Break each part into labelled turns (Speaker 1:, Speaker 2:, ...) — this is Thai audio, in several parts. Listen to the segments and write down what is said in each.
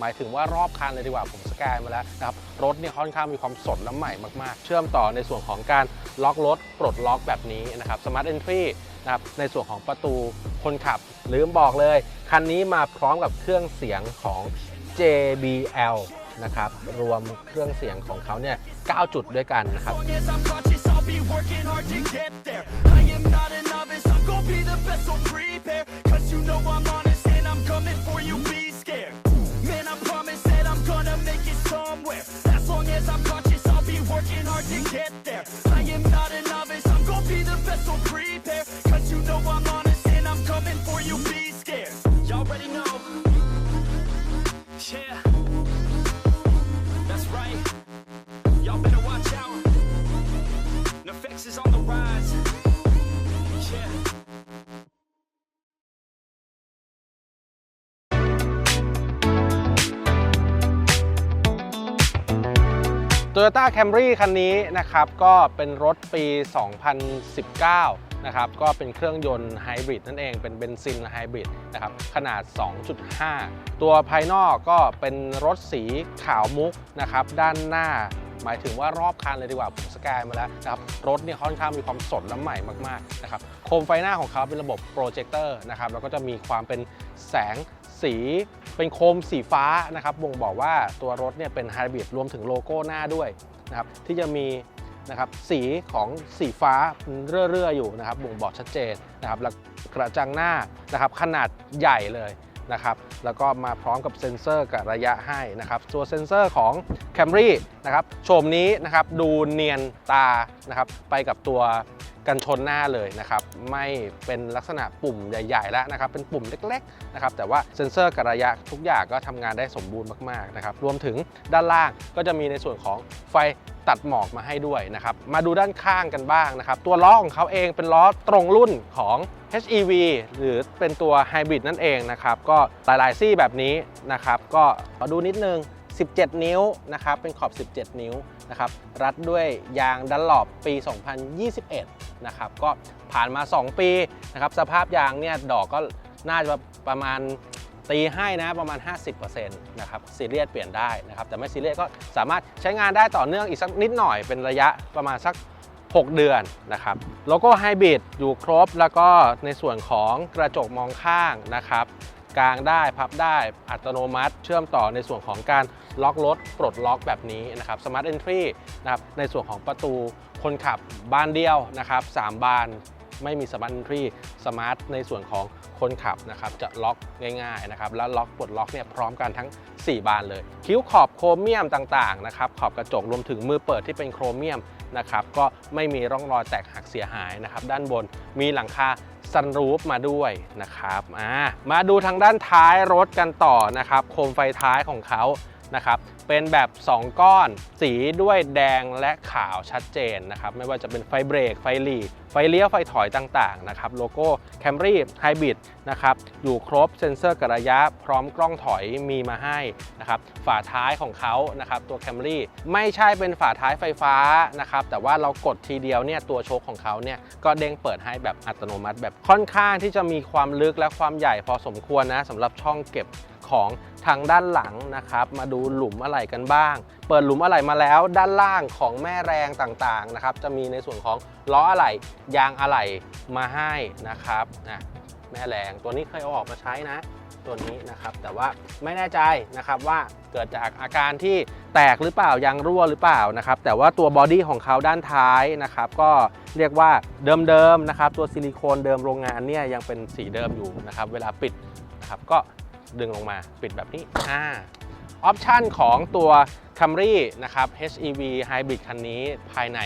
Speaker 1: หมายถึงว่ารอบคันเลยดีกว่าผมสแกนมาแล้วนะครับรถเนี่ยค่อนข้างมีความสดและใหม่มากๆ เชื่อมต่อในส่วนของการล็อกรถปลดล็อกแบบนี้นะครับ Smart Entry นะครับในส่วนของประตูคนขับลืมบอกเลย คันนี้มาพร้อมกับเครื่องเสียงของ JBL นะครับรวมเครื่องเสียงของเขาเนี่ย 9 จุดด้วยกันนะครับ
Speaker 2: long as I'm conscious, I'll be
Speaker 1: Toyota Camry คันนี้นะครับก็เป็นรถปี 2019 นะครับก็เป็นเครื่องยนต์ไฮบริดนั่นเองเป็นเบนซินไฮบริดนะครับขนาด 2.5 ตัวภายนอกก็เป็นรถสีขาวมุกนะครับด้านหน้าหมายถึงว่ารอบคันเลยดีกว่าผมสแกนมาแล้วนะครับรถเนี่ยค่อนข้างมีความสดและใหม่มากๆนะครับโคมไฟหน้าของเขาเป็นระบบโปรเจคเตอร์นะครับแล้วก็จะมีความเป็นแสงสี เป็นโคมสีฟ้านะครับบ่งบอกว่าตัวรถเนี่ยเป็นไฮบริดรวมถึงโลโก้หน้าด้วยนะครับที่จะมีนะครับสีของสีฟ้าเรื่อๆอยู่นะครับบ่งบอกชัดเจนนะครับแล้วกระจังหน้านะครับขนาดใหญ่เลยนะครับแล้วก็มาพร้อมกับเซ็นเซอร์กับระยะให้นะครับตัวเซ็นเซอร์ของ Camry นะครับโฉมนี้นะครับดูเนียนตานะครับไปกับตัว กันชนหน้าเลยนะครับไม่เป็นลักษณะปุ่มใหญ่ๆแล้วนะครับเป็นปุ่มเล็กๆนะครับแต่ว่าเซ็นเซอร์กับระยะทุกอย่างก็ทำงานได้สมบูรณ์มากๆนะครับรวมถึงด้านล่างก็จะมีในส่วนของไฟตัดหมอกมาให้ด้วยนะครับมาดูด้านข้างกันบ้างนะครับตัวล้อของเขาเองเป็นล้อตรงรุ่นของ HEV หรือเป็นตัวไฮบริดนั่นเองนะครับก็หลายๆซี่แบบนี้นะครับก็ขอดูนิดนึง 17 นิ้วนะครับเป็นขอบ 17 นิ้วนะครับรัดด้วยยางดันหลอบปี 2021 นะครับก็ผ่านมา 2 ปีนะครับสภาพยางเนี่ยดอกก็น่าจะประมาณตีให้นะประมาณ 50%นะครับซีเรียสเปลี่ยนได้นะครับแต่ไม่ซีเรียสก็สามารถใช้งานได้ต่อเนื่องอีกสักนิดหน่อยเป็นระยะประมาณสัก 6 เดือนนะครับโลโก้ไฮบริดอยู่ครบแล้วก็ในส่วนของกระจกมองข้างนะครับ กางได้พับได้อัตโนมัติ เชื่อมต่อในส่วนของการล็อกรถปลดล็อกแบบนี้นะครับ Smart Entry นะครับในส่วนของประตูคนขับบานเดียวนะครับ3บานไม่มี Smart Entry Smart ในส่วนของคนขับนะครับจะล็อกง่ายๆนะครับแล้วล็อกปลดล็อกเนี่ยพร้อมกันทั้ง 4 บานเลย คิ้วขอบโครเมียมต่างๆนะครับขอบกระจกรวมถึงมือเปิดที่เป็นโครเมียมนะครับก็ไม่มีร่องรอยแตกหักเสียหายนะครับด้านบนมีหลังคา ซันรูฟมาด้วยนะครับอ่ามาดูทางด้านท้ายรถกันต่อนะครับ โคมไฟท้ายของเขา นะครับ เป็นแบบ 2 ก้อนสีด้วยแดงและขาวชัดเจนนะครับ ไม่ว่าจะเป็นไฟเบรก ไฟหลีไฟเลี้ยว ไฟถอยต่างๆนะครับ โลโก้ Camry Hybrid นะครับ อยู่ครบเซ็นเซอร์กระยะพร้อมกล้องถอยมีมาให้นะครับ ฝาท้ายของเขานะครับ ตัว Camry ไม่ใช่เป็นฝาท้ายไฟฟ้านะครับ แต่ว่าเรากดทีเดียวเนี่ยตัวโชคของเขาเนี่ยก็เด้งเปิดให้แบบอัตโนมัติแบบค่อนข้างที่จะมีความลึกและความใหญ่พอสมควรนะสำหรับช่องเก็บ ของทางด้านหลังนะครับ มาดูหลุมอะไหล่กันบ้าง เปิดหลุมอะไหล่มาแล้วด้านล่างของแม่แรงต่างๆนะครับ จะมีในส่วนของล้ออะไหล่ยางอะไหล่มาให้นะครับนะแม่แรงตัวนี้เคยเอาออกมาใช้นะ ตัวนี้นะครับ แต่ว่าไม่แน่ใจนะครับว่าเกิดจากอาการที่แตกหรือเปล่ายางรั่วหรือเปล่านะครับ แต่ว่าตัวบอดี้ของเขาด้านท้ายนะครับ ก็เรียกว่าเดิมๆนะครับ ตัวซิลิโคนเดิมโรงงานเนี่ยยังเป็นสีเดิมอยู่นะครับ เวลาปิดนะครับก็ ดึงลงมาปิดแบบนี้อ่าออปชันของตัว Camry นะครับ HEV Hybrid คันนี้ภายใน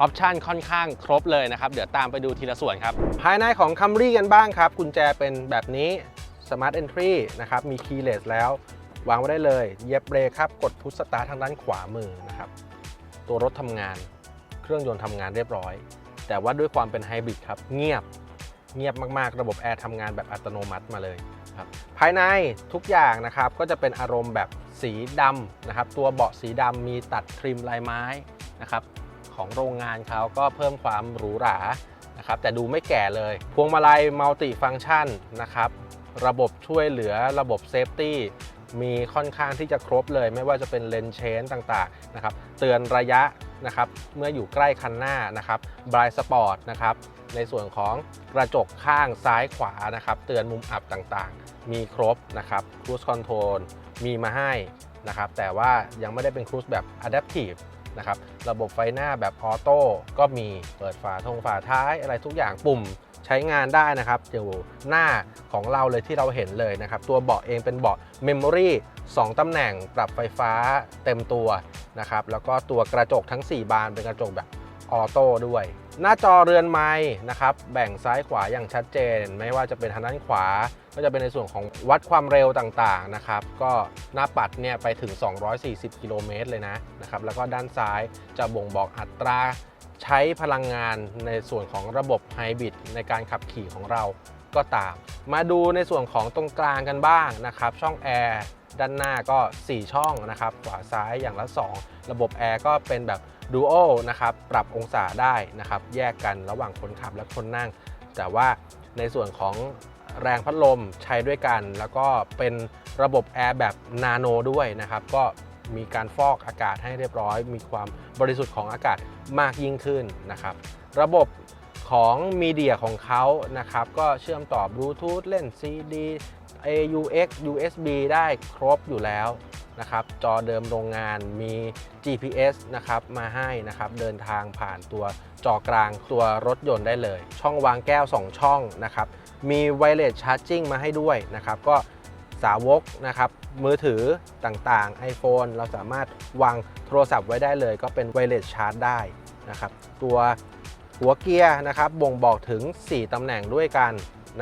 Speaker 1: ออปชันค่อนข้างครบเลยนะครับ เดี๋ยวตามไปดูทีละส่วนครับ ภายในของ Camry กันบ้างครับ กุญแจเป็นแบบนี้ Smart Entry นะครับ มี Keyless แล้ว วางไว้ได้เลยเหยียบเบรกครับ กดพุชสตาร์ททางด้านขวามือนะครับ ตัวรถทำงาน เครื่องยนต์ทำงานเรียบร้อย แต่ว่าด้วยความเป็นไฮบริดครับ เงียบ เงียบมากๆ ระบบแอร์ทำงานแบบอัตโนมัติมาเลย ภายในทุกอย่างนะครับก็จะเป็นอารมณ์แบบสีดำนะครับ ตัวเบาะสีดำมีตัดทริมลายไม้นะครับของโรงงานเขาก็เพิ่มความหรูหรานะครับแต่ดูไม่แก่เลย พวงมาลัยมัลติฟังก์ชันนะครับระบบช่วยเหลือระบบเซฟตี้มีค่อนข้างที่จะครบเลย ไม่ว่าจะเป็นเลนเชนต่างๆนะครับเตือนระยะ นะครับเมื่ออยู่ใกล้คันหน้านะครับบรายสปอร์ตนะครับในส่วนของกระจกข้างซ้ายขวานะครับเตือนมุมอับต่างๆ มีครบนะครับครูสคอนโทรลมีมาให้นะครับแต่ว่ายังไม่ได้เป็นครูสแบบอะดัพทีฟนะครับระบบไฟหน้าแบบออโต้ก็มีเปิดฝาทงฝาท้ายอะไรทุกอย่างปุ่ม ใช้งานได้นะครับอยู่หน้าของเราเลยที่เราเห็นเลยนะครับ ตัวเบาะเองเป็นเบาะ Memory 2ตำแหน่งปรับไฟฟ้าเต็มตัวนะครับ แล้วก็ตัวกระจกทั้ง 4 บานเป็นกระจกแบบออโต้ด้วย หน้าจอเรือนไม้นะครับ แบ่งซ้ายขวาอย่างชัดเจน ไม่ว่าจะเป็นทางด้านขวา ก็จะเป็นในส่วนของวัดความเร็วต่างๆนะครับ ก็หน้าปัดเนี่ยไปถึง 240 กิโลเมตรเลยนะนะครับ แล้วก็ด้านซ้ายจะบ่งบอกอัตรา ใช้พลังงานในส่วนของระบบไฮบริดในการขับขี่ของเราก็ตาม มาดูในส่วนของตรงกลางกันบ้างนะครับ ช่องแอร์ด้านหน้าก็ 4 ช่องนะครับขวาซ้ายอย่างละ 2 ระบบแอร์ก็เป็นแบบดูโอนะครับปรับองศาได้นะครับแยกกันระหว่างคนขับและคนนั่ง แต่ว่าในส่วนของแรงพัดลมใช้ด้วยกัน แล้วก็เป็นระบบแอร์แบบนาโนด้วยนะครับ ก็มีการฟอกอากาศให้เรียบร้อย มีความบริสุทธิ์ของอากาศมากยิ่งขึ้นนะครับ ระบบของมีเดียของเขานะครับ ก็เชื่อมต่อบลูทูธเล่น CD AUX USB ได้ครบอยู่แล้วนะครับ จอเดิมโรงงานมี GPS นะครับมาให้นะครับ เดินทางผ่านตัวจอกลางตัวรถยนต์ได้เลย ช่องวางแก้ว 2 ช่องนะครับ มีไวเลสชาร์จิ่งมาให้ด้วยนะครับ ก็สาวกนะครับ มือถือต่างๆ iPhone เราสามารถวางโทรศัพท์ไว้ได้เลย ก็เป็นไวเลสชาร์จได้นะครับตัวหัวเกียร์นะครับบ่งบอกถึง 4 ตำแหน่งด้วยกัน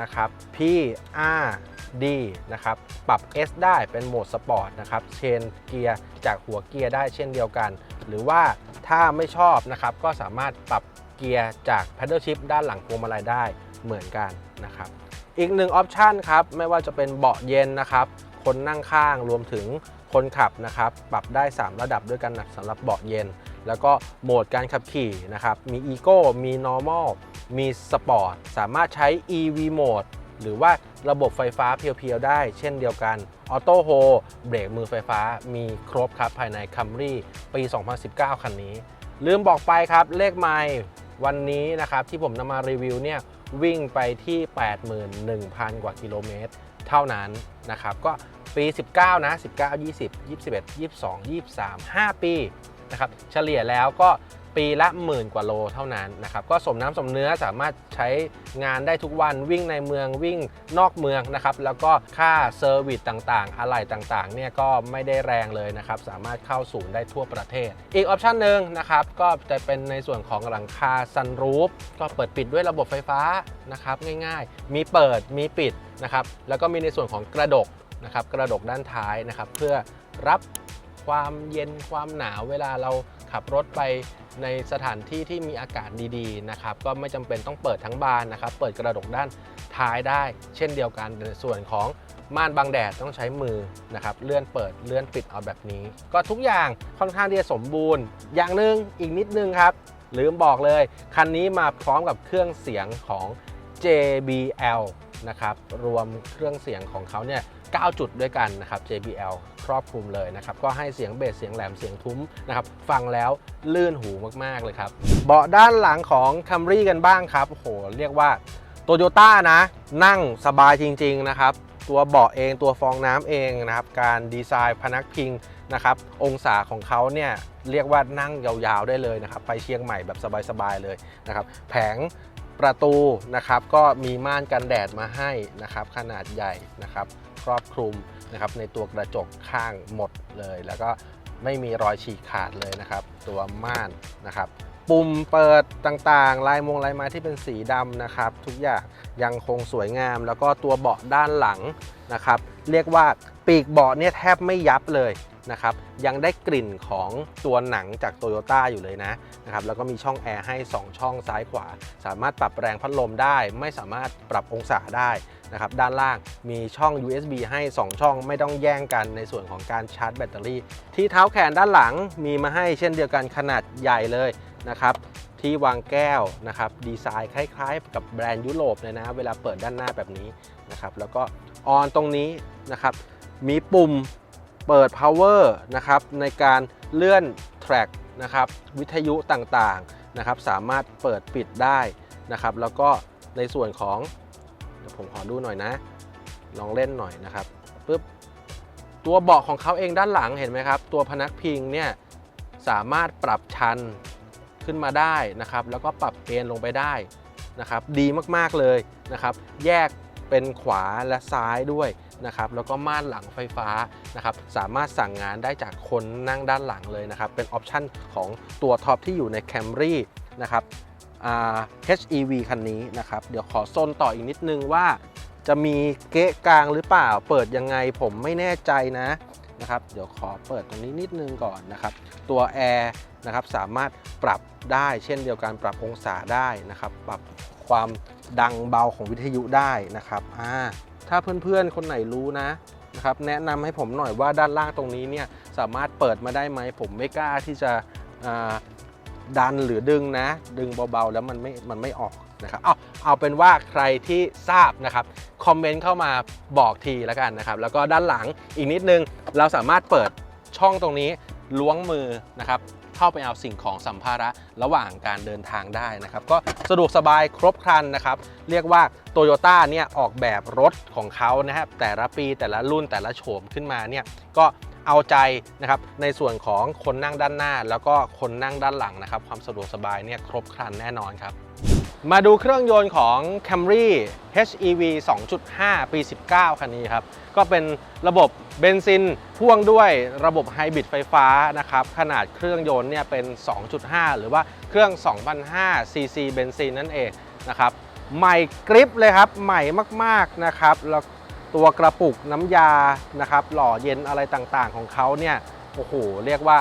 Speaker 1: นะครับ P R D นะครับปรับ S ได้เป็นโหมดสปอร์ตนะครับเชนเกียร์จากหัวเกียร์ได้เช่นเดียวกัน หรือว่าถ้าไม่ชอบนะครับก็สามารถปรับเกียร์จาก Paddle Shift ด้านหลังพวงมาลัยได้เหมือนกันนะครับอีกหนึ่งออปชันครับไม่ว่าจะเป็นเบาะเย็นนะครับ คนนั่งข้างรวมถึงคนขับนะครับปรับได้ 3 ระดับด้วยกันนะสำหรับเบาะเย็น แล้วก็โหมดการขับขี่นะครับมี Eco มี Normal มี Sport สามารถใช้ EV Mode หรือว่าระบบไฟฟ้าเพียวๆ ได้เช่นเดียวกัน Auto Hold เบรกมือไฟฟ้ามีครบครับภายใน Camry ปี 2019 คันนี้ ลืมบอกไปครับเลขไมล์วันนี้นะครับที่ผมนำมารีวิวเนี่ย วิ่งไปที่ 81,000 กว่ากิโลเมตร เท่านั้นนะครับ ก็ปี 19 นะ 19 20 21 22 23 5 ปีนะครับ เฉลี่ยแล้วก็ ปีละหมื่นกว่าโลเท่านั้นนะครับก็สมน้ำสมเนื้อสามารถใช้งานได้ทุกวันวิ่งในเมืองวิ่งนอกเมืองนะครับแล้วก็ค่าเซอร์วิสต่างๆ อะไหล่ต่างๆเนี่ยก็ไม่ได้แรงเลยนะครับสามารถเข้าศูนย์ได้ทั่วประเทศ อีกออปชันหนึ่งนะครับก็จะเป็นในส่วนของหลังคาซันรูฟก็เปิดปิดด้วยระบบไฟฟ้านะครับง่ายๆ มีเปิดมีปิดนะครับแล้วก็มีในส่วนของกระดกนะครับกระดกด้านท้ายนะครับเพื่อรับ ความเย็นความหนาวเวลาเราขับรถไปในสถานที่ที่มีอากาศดีๆนะครับก็ไม่จำเป็นต้องเปิดทั้งบานนะครับ เปิดกระดกด้านท้ายได้ เช่นเดียวกันในส่วนของม่านบังแดดต้องใช้มือนะครับเลื่อนเปิดเลื่อนปิดเอาแบบนี้ ก็ทุกอย่างค่อนข้างที่จะสมบูรณ์ อย่างหนึ่งอีกนิดนึงครับ ลืมบอกเลย คันนี้มาพร้อมกับเครื่องเสียงของ JBL นะครับรวมเครื่องเสียงของเขาเนี่ย9จุดด้วยกันนะครับ JBL รอบคลุมเลยนะครับ ก็ให้เสียงเบสเสียงแหลมเสียงทุ้มนะครับ ฟังแล้วลื่นหูมากๆเลยครับ เบาะด้านหลังของ Camry กันบ้างครับโหเรียกว่าโตโยต้านะ นั่งสบายจริง ๆ นะครับ ตัวเบาะเองตัวฟองน้ำเองนะครับ การดีไซน์พนักพิงนะครับ องศาของเขาเนี่ยเรียกว่านั่งยาวๆได้เลยนะครับ ไปเชียงใหม่แบบสบายๆเลยนะครับ แผงประตูนะครับก็มีม่านกันแดดมาให้นะครับ ขนาดใหญ่นะครับ ครอบคลุม นะครับในตัวกระจกข้างหมดเลย แล้วก็ไม่มีรอยฉีกขาดเลยนะครับ ตัวม่านนะครับปุ่มเปิดต่างๆ ลายมงลายไม้ที่เป็นสีดำนะครับ ทุกอย่างยังคงสวยงาม แล้วก็ตัวเบาะด้านหลังนะครับ เรียกว่าปีกเบาะเนี่ยแทบไม่ยับเลยนะครับ ยังได้กลิ่นของตัวหนังจากโตโยต้าอยู่เลยนะนะครับ แล้วก็มีช่องแอร์ให้ 2 ช่องซ้ายขวา สามารถปรับแรงพัดลมได้ ไม่สามารถปรับองศาได้ นะครับด้านล่างมีช่อง USB ให้ 2 ช่องไม่ต้องแย่งกันในส่วนของการชาร์จแบตเตอรี่ ที่เท้าแขนด้านหลังมีมาให้เช่นเดียวกันขนาดใหญ่เลยนะครับที่วางแก้วนะครับดีไซน์คล้ายๆ กับแบรนด์ยุโรปเลยนะ เวลาเปิดด้านหน้าแบบนี้นะครับแล้วก็ออนตรงนี้นะครับมีปุ่มเปิด power นะครับในการเลื่อน track นะครับวิทยุต่างๆนะครับสามารถเปิดปิดได้นะครับแล้วก็ในส่วนของ ดี๋ยวผมขอดูหน่อยนะ ลองเล่นหน่อยนะครับปึ๊บตัวเบาะของเขาเองด้านหลังเห็นไหมครับ ตัวพนักพิงเนี่ยสามารถปรับชันขึ้นมาได้นะครับ แล้วก็ปรับเอนลงไปได้นะครับ ดีมากๆเลยนะครับ แยกเป็นขวาและซ้ายด้วยนะครับ แล้วก็ม่านหลังไฟฟ้านะครับ สามารถสั่งงานได้จากคนนั่งด้านหลังเลยนะครับ เป็นออปชันของตัวท็อปที่อยู่ใน Camry นะครับ HEV คันนี้นะครับ เดี๋ยวขอโซนต่ออีกนิดนึงว่า จะมีเก๊ะกลางหรือเปล่า เปิดยังไงผมไม่แน่ใจนะนะครับ เดี๋ยวขอเปิดตรงนี้นิดนึงก่อนนะครับ ตัวแอร์นะครับสามารถปรับได้เช่นเดียวกันปรับองศาได้นะครับ ปรับความดังเบาของวิทยุได้นะครับอ่าถ้าเพื่อนๆ คนไหนรู้นะนะครับ แนะนำให้ผมหน่อยว่าด้านล่างตรงนี้เนี่ยสามารถเปิดมาได้ไหมผมไม่กล้าที่จะ ดันหรือดึงนะ ดึงเบาๆแล้วมันไม่มันไม่ออกนะครับเอาเอาเป็นว่าใครที่ทราบนะครับคอมเมนต์เข้ามาบอกทีแล้วกันนะครับ แล้วก็ด้านหลังอีกนิดนึง เราสามารถเปิดช่องตรงนี้ล้วงมือนะครับเข้าไปเอาสิ่งของสัมภาระระหว่างการเดินทางได้นะครับ ก็สะดวกสบายครบครันนะครับ เรียกว่าโตโยต้าเนี่ยออกแบบรถของเขานะครับแต่ละปีแต่ละรุ่นแต่ละโฉมขึ้นมาเนี่ยก็ เอาใจนะครับในส่วนของคนนั่งด้านหน้า แล้วก็คนนั่งด้านหลังนะครับความสะดวกสบายเนี่ยครบครันแน่นอนครับ มาดูเครื่องยนต์ของ Camry HEV 2.5 ปี 19 คันนี้ครับ ก็เป็นระบบเบนซินพ่วงด้วยระบบไฮบริดไฟฟ้านะครับ ขนาดเครื่องยนต์เนี่ยเป็น 2.5 หรือว่าเครื่อง 2,500 ซีซีเบนซินนั่นเองนะครับ ใหม่กริปเลยครับ ใหม่มาก ๆ นะครับ แล้ว ตัวกระปุกน้ำยานะครับหล่อเย็นอะไรต่างๆของเขาเนี่ยโอ้โหเรียกว่า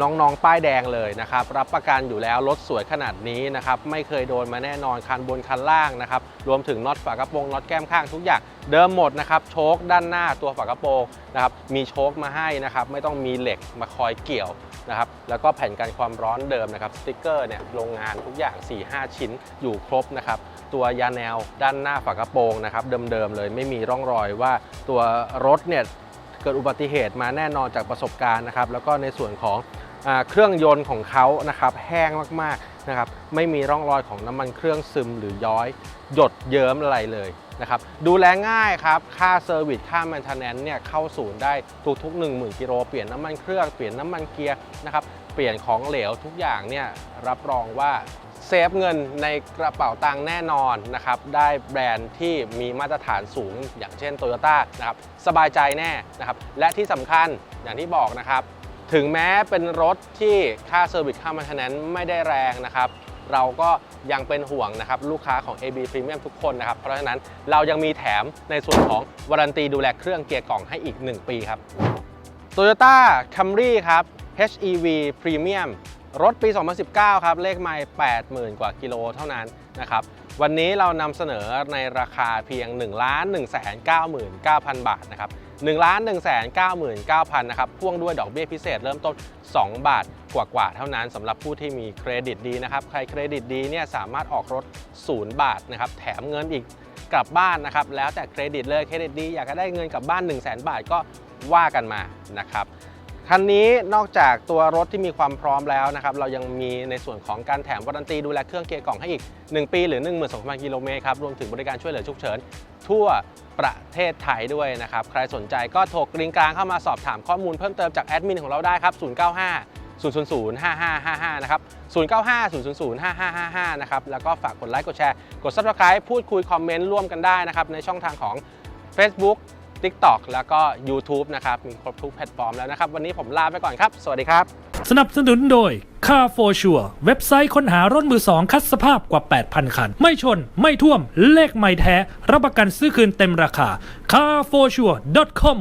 Speaker 1: น้องๆ ป้ายแดงเลยนะครับ รับประกันอยู่แล้วรถสวยขนาดนี้นะครับ ไม่เคยโดนมาแน่นอนคันบนคันล่างนะครับ รวมถึงน็อตฝากระโปรงน็อตแก้มข้างทุกอย่างเดิมหมดนะครับ โชคด้านหน้าตัวฝากระโปรงนะครับ มีโชคมาให้นะครับ ไม่ต้องมีเหล็กมาคอยเกี่ยวนะครับ แล้วก็แผ่นกันความร้อนเดิมนะครับ สติกเกอร์เนี่ย โรงงานทุกอย่าง 4-5 ชิ้นอยู่ครบนะครับ ตัวยาแนวด้านหน้าฝากระโปรงนะครับ เดิมๆเลย ไม่มีร่องรอยว่าตัวรถเนี่ย เกิดอุบัติเหตุมาแน่นอนจากประสบการณ์นะครับ แล้วก็ในส่วนของ เครื่องยนต์ของเขานะครับแห้งมากๆนะครับไม่มีร่องรอยของน้ำมันเครื่องซึมหรือย้อย หยดเยิ้มอะไรเลยนะครับดูแลง่ายครับ ค่าเซอร์วิสค่าแมนเทนแนนเนี่ยเข้าศูนย์ได้ทุกๆ 10,000กิโลเปลี่ยนน้ำมันเครื่องเปลี่ยนน้ำมันเกียร์นะครับเปลี่ยนของเหลวทุกอย่างเนี่ยรับรองว่าเซฟเงินในกระเป๋าตังค์แน่นอนนะครับได้แบรนด์ที่มีมาตรฐานสูง อย่างเช่น Toyota นะครับสบายใจแน่นะครับและที่สำคัญอย่างที่บอกนะครับ ถึงแม้เป็นรถที่ค่าเซอร์วิสค่ามันเทนแนนไม่ได้แรงนะครับ เราก็ยังเป็นห่วงนะครับ ลูกค้าของ AB Premium ทุกคนนะครับ เพราะฉะนั้นเรายังมีแถมในส่วนของวารันตีดูแลเครื่องเกียร์กล่องให้อีก 1 ปีครับ Toyota Camry ครับ HEV Premium รถปี 2019 ครับ เลขไมล์80,000 กว่ากิโลเท่านั้นนะครับ วันนี้เรานำเสนอในราคาเพียง 1 1 9 9 0 0 0 บาทนะครับ 1 1 9 9 0 0 0นะครับพ่วงด้วยดอกเบี้ยพิเศษเริ่มต้น 2 บาทกว่าๆเท่านั้นสำหรับผู้ที่มีเครดิตดีนะครับ ใครเครดิตดีเนี่ยสามารถออกรถ 0 บาทนะครับแถมเงินอีกกลับบ้านนะครับ แล้วแต่เครดิตเลยเครดิตดีอยากจะได้เงินกลับบ้าน 1 0 0 0 0แบาทก็ว่ากันมานะครับ คันนี้นอกจากตัวรถที่มีความพร้อมแล้วนะครับ เรายังมีในส่วนของการแถมวารันตีดูแลเครื่องเกียร์กล่องให้อีก 1 ปีหรือ 12,000กิโลเมตรครับ รวมถึงบริการช่วยเหลือฉุกเฉิน ทั่วประเทศไทยด้วยนะครับ ใครสนใจก็โทรกริงกลางเข้ามาสอบถามข้อมูลเพิ่มเติมจากแอดมินของเราได้ครับ 095 000 5555 นะครับ 095 000 5555 นะครับ แล้วก็ฝากกดไลค์ กดแชร์ กด subscribe พูดคุยคอมเมนต์ร่วมกันได้นะครับ ในช่องทางของ Facebook TikTok แล้วก็ YouTube นะครับมีครบทุกแพลตฟอร์มแล้วนะครับ วันนี้ผมลาไปก่อนครับ สวัสดีครับ
Speaker 3: สนับสนุนโดย Car for Sure เว็บไซต์ค้นหารถมือสองคัดสภาพกว่า 8,000 คัน ไม่ชนไม่ท่วมเลขไม่แท้ รับประกันซื้อคืนเต็มราคา carforsure.com